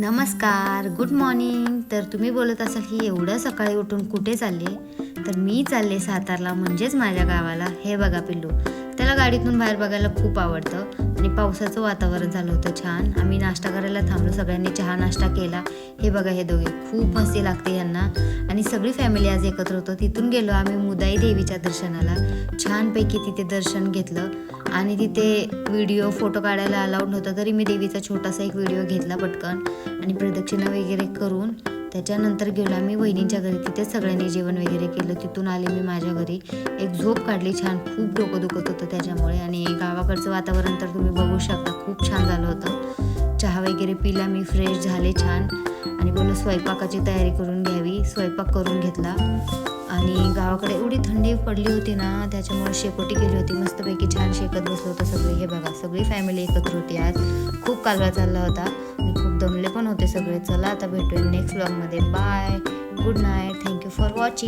नमस्कार good morning तर तुम्ही बोलत असाल की एवढं सकाळी उठून कुठे चालले? तर मी चालले सातारला म्हणजेच माझ्या गावाला. हे बघा पिल्लू त्याला गाडीतून बाहेर बघायला खूप आवडतं. आणि पावसाचं वातावरण झालं होतं छान. आम्ही नाश्ता करायला थांबलो सगळ्यांनी चहा नाश्ता केला. हे बघा हे दोघे खूप मस्ती लागते यांना. आणि सगळी फॅमिली आज एकत्र होतो. तिथून गेलो आम्ही मुदाई देवीच्या दर्शनाला. छानपैकी तिथे दर्शन घेतलं. आणि तिथे व्हिडिओ फोटो काढायला अलाउड नव्हतं तरी मी देवीचा छोटासा एक व्हिडिओ घेतला पटकन. आणि प्रदक्षिणा वगैरे करून त्याच्यानंतर गेलो आम्ही वहिनींच्या घरी. तिथे सगळ्यांनी जेवण वगैरे केलं. तिथून आले मी माझ्या घरी. एक झोप काढली छान. खूप डोकं दुखत होतं त्याच्यामुळे. आणि गावाकडचं वातावरण तर तुम्ही बघू शकता. खूप छान झालं होतं. चहा वगैरे पिला मी. फ्रेश झाले छान. आणि बोललो स्वयंपाकाची तयारी करून घ्यावी. स्वयंपाक करून घेतला. आणि गावाकडे एवढी थंडी पडली होती ना त्याच्यामुळे शेकोटी केली होती. मस्तपैकी छान शेकत बसलो होतं सगळी. हे बघा सगळी फॅमिली एकत्र होती आज. खूप कालवा चालला होता. आणि खूप दमले पण होते सगळे. चला आता भेटूया नेक्स्ट ब्लॉगमध्ये bye good night thank you for watching